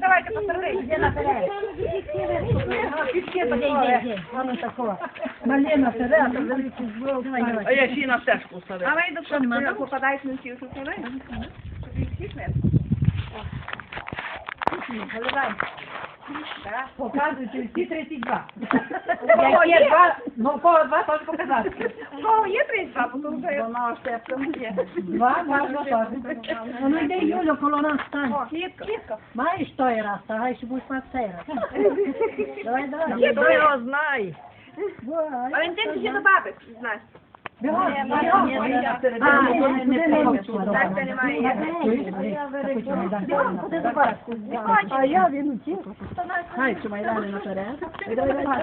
Давайте посередині. где наперед. Воно а я ще й на стежку ставив. попадаєш на? Щоб їх всіх не Наливай. Так. Показуйте всі 32. Як є два, ну кого два, то показати. У кого є 32, бо то вже Вона аж це є. Два, можна теж. Ну йди, Юлю, коло нас стань. О, клітка. Маєш той раз, ще будеш мати цей раз. Давай, давай. Хто його знає? Валентин, ти ще до баби, знаєш. Ні, ні, ні, ні. А, Так, я він утік. Хай, що майдани наперед. Давай, давай,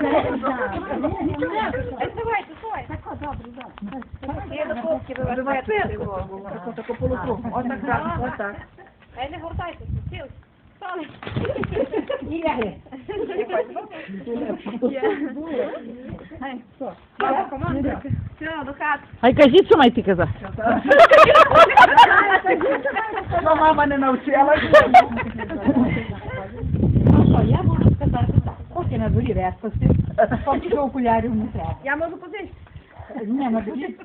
Давайте, давайте. Я до хлопців вивертайте його. Таку таку полукругу. Отак, так, отак. А не гортайтеся, сіли. Стали. Ігри. Все, до хати. Хай кажіть, що маєте казати. Ну, мама не навчила. Що, я можу сказати так. Поки на дворі веспасти, поки що окулярів не треба. Я можу позичити. Ні, на дворі.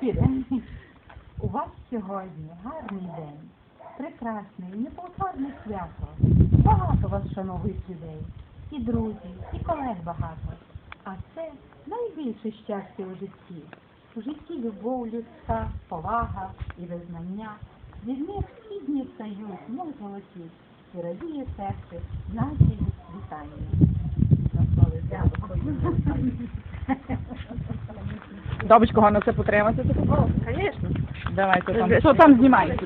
У вас сьогодні гарний день, прекрасний, неповторне свято. Багато вас шановних людей, і друзів, і колег багато. А це найбільше щастя у житті. У житті любов людська, повага і визнання. Від них всі дні стають, мов золоті, і радіє серце, їх вітання. Бабочку, головне це потримати. Звісно. Давайте там. Що там знімаєте?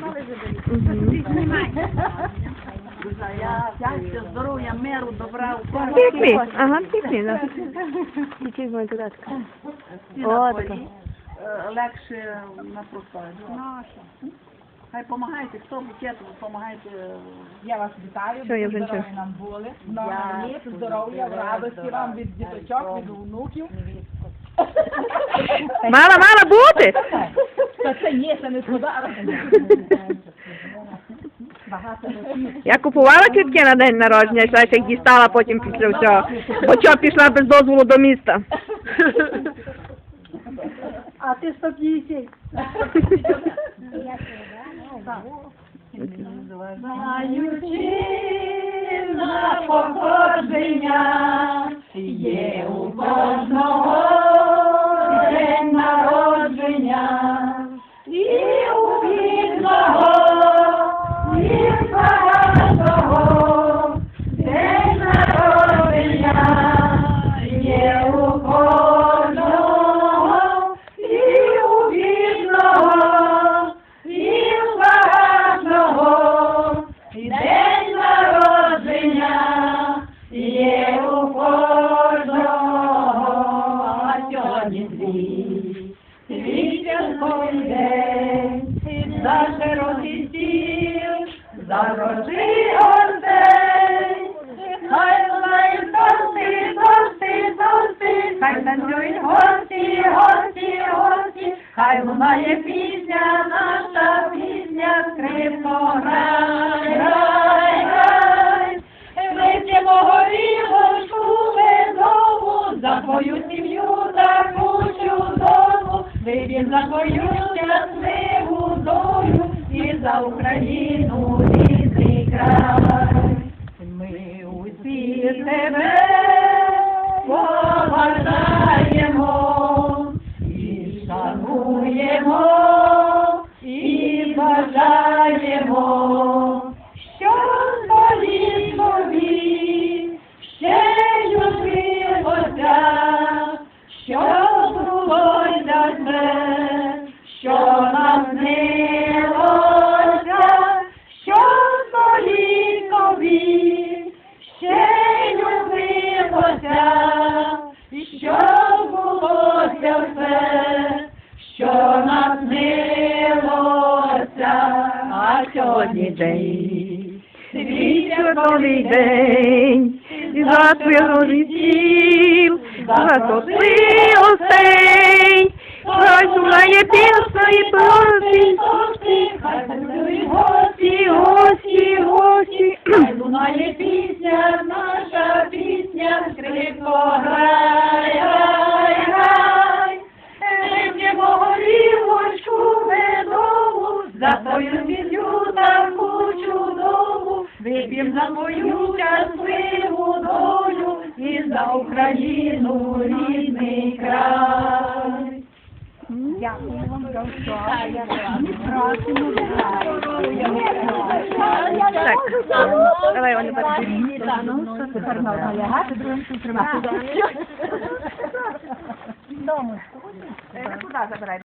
Щастя, здоров'я, миру, добра, Пікні, ага, пікні, да. З мене туди? О, така. Легше на просторі. Хай помагайте, хто букетом, помагайте. Я вас вітаю, Що, я вже здорові нам були. Много літ, здоров'я, в радості вам від діточок, від внуків. Мала, мала бути! Та це ні, це не подарок. Я купувала квітки на день народження, йшла як дістала потім після всього. Бо що пішла без дозволу до міста. А ти 150. Знаючи на походження, є у кожного а сьогодні твій, твій за широкий стіл, зарожи гостей, хай лунають тости, тости, тости, хай танцюють гості, гості, гості, хай лунає пісня, наша пісня, скрипко, грай, вип'ємо за твою щасливу долю і за Україну рідний край. Ми усі тебе сьогодні день, свій святковий день, і за твій стіл, за тоси осень, хай сумає пісня і просить, хай танцюють гості, гості, гості, Має пісня, наша пісня, скрипко медову, за твою вип'єм за твою щасливу долю і за Україну рідний край. Дякую вам за все. Так, давай вони Ну, що тепер можна лягати, другим тут тримати. Куди забирай?